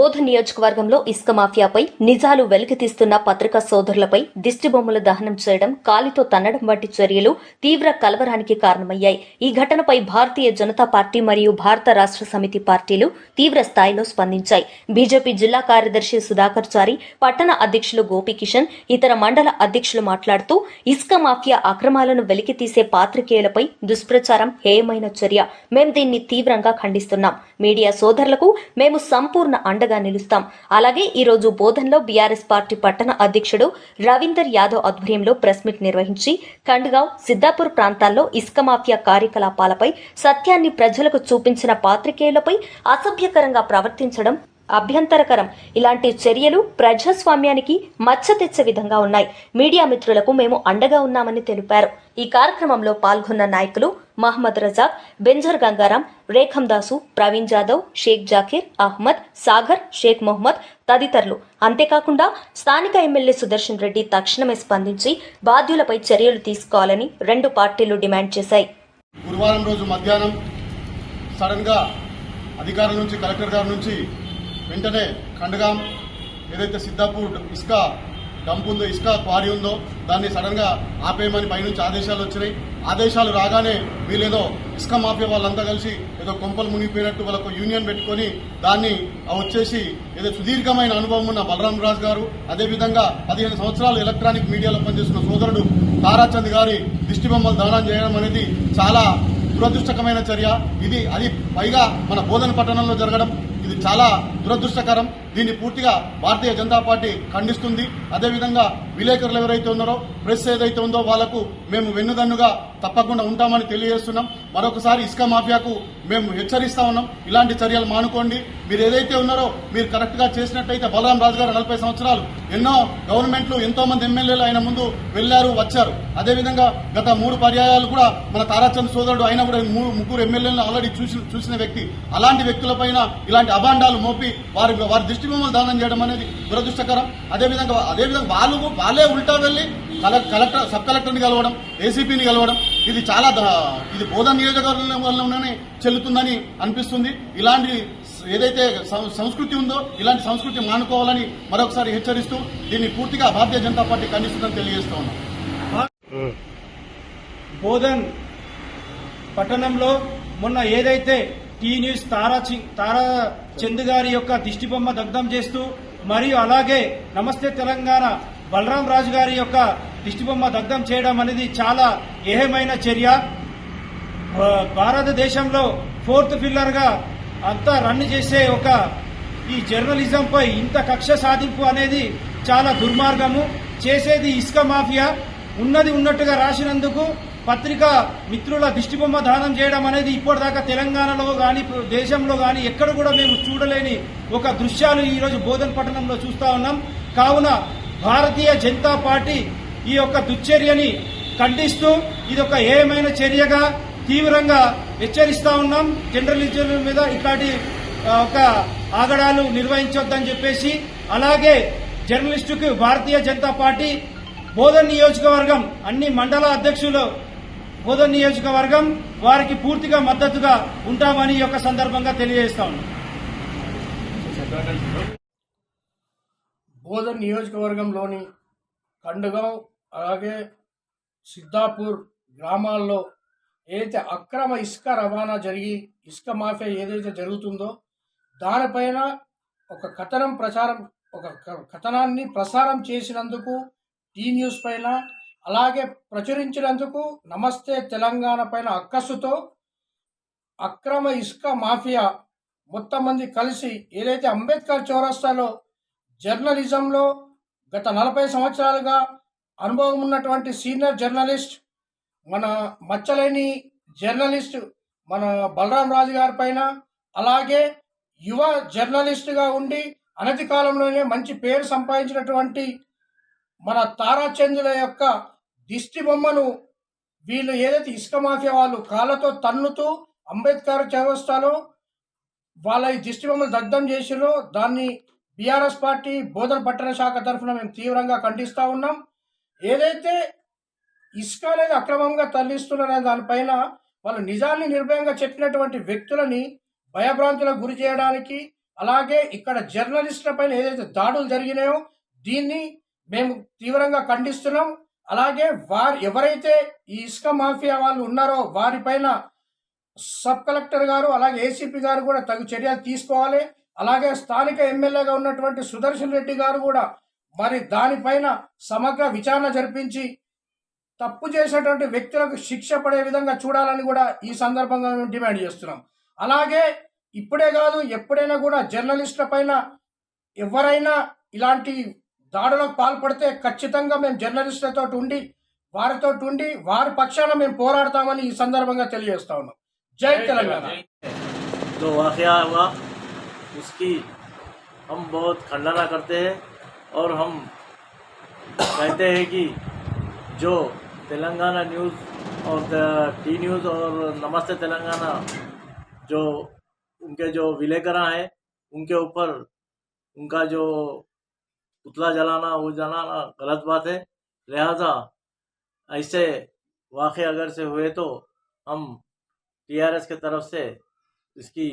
బోధ నియోజకవర్గంలో ఇసుక మాఫియాపై నిజాలు వెలికితీస్తున్న పత్రికా సోదరులపై దిష్టిబొమ్మలు దహనం చేయడం కాలితో తన్నడం వంటి చర్యలు తీవ్ర కలవరానికి కారణమయ్యాయి. ఈ ఘటనపై భారతీయ జనతా పార్టీ మరియు భారత రాష్ట్ర సమితి పార్టీలు తీవ్ర స్థాయిలో స్పందించాయి. బీజేపీ జిల్లా కార్యదర్శి సుధాకర్ చారి పట్టణ అధ్యక్షులు గోపికిషన్ ఇతర మండల అధ్యక్షులు మాట్లాడుతూ ఇసుక మాఫియా అక్రమాలను వెలికితీసే పాత్రికేయులపై దుష్ప్రచారం హేయమైన చర్య. మేం దీన్ని తీవ్రంగా ఖండిస్తున్నాం. మీడియా సోదరులకు మేము సంపూర్ణ అండగా నిలుస్తాం. అలాగే ఈ రోజు బోధన్లో బీఆర్ఎస్ పార్టీ పట్టణ అధ్యక్షుడు రవీందర్ యాదవ్ ఆధ్వర్యంలో ప్రెస్ మీట్ నిర్వహించి ఖండ్గావ్ సిద్దాపూర్ ప్రాంతాల్లో ఇసుక మాఫియా కార్యకలాపాలపై సత్యాన్ని ప్రజలకు చూపించిన పాత్రికేయులపై అసభ్యకరంగా ప్రవర్తించడం అభ్యంతరకరం. ఇలాంటి చర్యలు ప్రజాస్వామ్యానికి మచ్చ తెచ్చే విధంగా ఉన్నాయి. మీడియా మిత్రులకు మేము అండగా ఉన్నామని తెలిపారు. ఈ కార్యక్రమంలో పాల్గొన్న నాయకులు మహమ్మద్ రజాక్ బెంజర్ గంగారాం రేఖం దాసు ప్రవీణ్ జాదవ్ షేక్ జాకీర్ అహ్మద్ సాగర్ షేక్ మొహమ్మద్ తదితరులు. అంతేకాకుండా స్థానిక ఎమ్మెల్యే సుదర్శన్ రెడ్డి తక్షణమే స్పందించి బాధ్యులపై చర్యలు తీసుకోవాలని రెండు పార్టీలు డిమాండ్ చేశాయి. గురువారం రోజు మధ్యాహ్నం సడన్గా అధికారుల నుంచి కలెక్టర్ గారి నుంచి వెంటనే ఖండగాం ఏదైతే సిద్ధాపూర్ ఇసుక డంప్ ఉందో ఇసుక క్వారీ ఉందో దాన్ని సడన్గా ఆపేయమని పైనుంచి ఆదేశాలు వచ్చినాయి. ఆదేశాలు రాగానే వీళ్ళేదో ఇసుక మాఫియా వాళ్ళంతా కలిసి ఏదో కొంపలు మునిగిపోయినట్టు వాళ్ళకు యూనియన్ పెట్టుకొని దాన్ని వచ్చేసి ఏదో సుదీర్ఘమైన అనుభవం ఉన్న బలరాం రాజు గారు అదేవిధంగా పదిహేను సంవత్సరాలు ఎలక్ట్రానిక్ మీడియాలో పనిచేసిన సోదరుడు తారాచంద్ గారి దిష్టి బొమ్మలు దానం చేయడం అనేది చాలా దురదృష్టకమైన చర్య. ఇది అది పైగా మన బోధన పట్టణంలో జరగడం ఇది చాలా దురదృష్టకరం దీన్ని పూర్తిగా భారతీయ జనతా పార్టీ ఖండిస్తుంది. అదేవిధంగా విలేకరులు ఎవరైతే ఉన్నారో ప్రెస్ ఏదైతే ఉందో వాళ్ళకు మేము వెన్నుదన్నుగా తప్పకుండా ఉంటామని తెలియజేస్తున్నాం. మరొకసారి ఇసుక మాఫియాకు మేము హెచ్చరిస్తా ఉన్నాం. ఇలాంటి చర్యలు మానుకోండి. మీరు ఏదైతే ఉన్నారో మీరు కరెక్ట్గా చేసినట్టయితే బలరాం రాజు గారు నలభై సంవత్సరాలు ఎన్నో గవర్నమెంట్లు ఎంతో మంది ఎమ్మెల్యేలు ఆయన ముందు వెళ్ళారు వచ్చారు. అదేవిధంగా గత మూడు పర్యాయాలు కూడా మన తారాచంద్ సోదరుడు ఆయన కూడా మూడు ముగ్గురు ఎమ్మెల్యేలను ఆల్రెడీ చూసి చూసిన వ్యక్తి. అలాంటి వ్యక్తులపైన ఇలాంటి అభాండాలు మోపి వారి వారి దృష్టి బొమ్మలు దానం చేయడం అనేది దురదృష్టకరం. అదేవిధంగా అదేవిధంగా వాళ్ళు వాళ్ళే ఉల్టా వెళ్ళి కలెక్టర్ సబ్ కలెక్టర్ని కలవడం ఏసీపీని కలవడం ఇది చాలా ఇది బోధన నియోజకవర్గంలోనే చెల్లుతుందని అనిపిస్తుంది. ఇలాంటి ఏదైతే సం- సంస్కృతి ఉందో ఇలాంటి సంస్కృతి మానుకోవాలని మరొకసారి హెచ్చరిస్తూ దీన్ని పూర్తిగా భారతీయ జనతా పార్టీ ఖండిస్తుందని తెలియజేస్తూ ఉన్నాం. బోధన్ పట్టణంలో మొన్న ఏదైతే టీ న్యూస్ తారా చి- తారా చంద్ గారి యొక్క దిష్టిబొమ్మ దగ్ధం చేస్తూ మరియు అలాగే నమస్తే తెలంగాణ బలరాం రాజు గారి యొక్క దిష్టిబొమ్మ దగ్ధం చేయడం అనేది చాలా ఏహమైన చర్య. భారతదేశంలో ఫోర్త్ పిల్లర్గా అంతా రన్ చేసే ఒక ఈ జర్నలిజం పై ఇంత కక్ష సాధింపు అనేది చాలా దుర్మార్గము. చేసేది ఇసుక మాఫియా. ఉన్నది ఉన్నట్టుగా రాసినందుకు పత్రికా మిత్రుల దిష్టిబొమ్మ దానం చేయడం అనేది ఇప్పటిదాకా తెలంగాణలో కానీ దేశంలో కానీ ఎక్కడ కూడా మేము చూడలేని ఒక దృశ్యాలు ఈరోజు బోధన పట్టణంలో చూస్తా ఉన్నాం. కావున భారతీయ జనతా పార్టీ ఈ యొక్క దుశ్చర్యని ఖండిస్తూ ఇది ఒక ఏమైన చర్యగా తీవ్రంగా హెచ్చరిస్తా ఉన్నాం. జర్నలిజం మీద ఇట్లాంటి ఒక ఆగడాలు నిర్వహించొద్దని చెప్పేసి అలాగే జర్నలిస్టుకు భారతీయ జనతా పార్టీ బోధన్ నియోజకవర్గం అన్ని మండల అధ్యక్షులు బోధన్ నియోజకవర్గం వారికి పూర్తిగా మద్దతుగా ఉంటామని ఈ యొక్క సందర్భంగా తెలియజేస్తా బోధన్ నియోజకవర్గంలోని కండుగం అలాగే సిద్ధాపూర్ గ్రామాల్లో ఏదైతే అక్రమ ఇసుక రవాణా జరిగి ఇసుక మాఫియా ఏదైతే జరుగుతుందో దానిపైన ఒక కథనం ప్రచారం ఒక క- కథనాన్ని ప్రసారం చేసినందుకు టీ న్యూస్ పైన అలాగే ప్రచురించినందుకు నమస్తే తెలంగాణ పైన అక్కస్సుతో అక్రమ ఇసుక మాఫియా మొత్తం మంది కలిసి ఏదైతే అంబేద్కర్ చౌరస్తాలో జర్నలిజంలో గత నలభై సంవత్సరాలుగా అనుభవం ఉన్నటువంటి సీనియర్ జర్నలిస్ట్ మన మచ్చలేని జర్నలిస్ట్ మన బలరాం రాజు గారి పైన అలాగే యువ జర్నలిస్ట్గా ఉండి అనతి కాలంలోనే మంచి పేరు సంపాదించినటువంటి మన తారాచంద్రుల యొక్క దిష్టి బొమ్మను వీళ్ళు ఏదైతే ఇసుక మాఫియా వాళ్ళు కాళ్ళతో తన్నుతూ అంబేద్కర్ చౌరస్తాలో వాళ్ళ ఈ దిష్టి బొమ్మలు దగ్ధం చేసిరో దాన్ని బీఆర్ఎస్ పార్టీ బోధన పట్టణ శాఖ తరఫున మేము తీవ్రంగా ఖండిస్తూ ఉన్నాం. ఏదైతే ఇసుక అనేది అక్రమంగా తరలిస్తున్నారనే దానిపైన వాళ్ళు నిజాన్ని నిర్భయంగా చెప్పినటువంటి వ్యక్తులని భయభ్రాంతులకు గురి చేయడానికి అలాగే ఇక్కడ జర్నలిస్టుల పైన ఏదైతే దాడులు జరిగినాయో దీన్ని మేము తీవ్రంగా ఖండిస్తున్నాం. అలాగే వారు ఎవరైతే ఈ ఇసుక మాఫియా వాళ్ళు ఉన్నారో వారిపైన సబ్ కలెక్టర్ గారు అలాగే ఏసీపీ గారు కూడా తగు చర్యలు తీసుకోవాలి. అలాగే స్థానిక ఎమ్మెల్యేగా ఉన్నటువంటి సుదర్శన్ రెడ్డి గారు కూడా మరి దానిపైన సమగ్ర విచారణ జరిపించి తప్పు చేసేటువంటి వ్యక్తులకు శిక్ష పడే విధంగా చూడాలని కూడా ఈ సందర్భంగా మేము డిమాండ్ చేస్తున్నాం. అలాగే ఇప్పుడే కాదు ఎప్పుడైనా కూడా జర్నలిస్టుల పైన ఎవరైనా ఇలాంటి దాడులకు పాల్పడితే ఖచ్చితంగా మేము జర్నలిస్టులతో ఉండి వారితో ఉండి వారి పక్షాన మేము పోరాడతామని ఈ సందర్భంగా తెలియజేస్తా ఉన్నాం జై తెలంగాణ जो वाक़या हुआ उसकी हम बहुत खंडना करते हैं और हम कहते हैं कि जो तेलंगाना न्यूज़ और टी न्यूज़ और नमस्ते तेलंगाना जो उनके जो विलेकरा हैं उनके ऊपर उनका जो पुतला जलाना, वो जलाना गलत बात है। लिहाजा ऐसे वाक़ अगर से हुए तो हम टीआरएस के तरफ़ से इसकी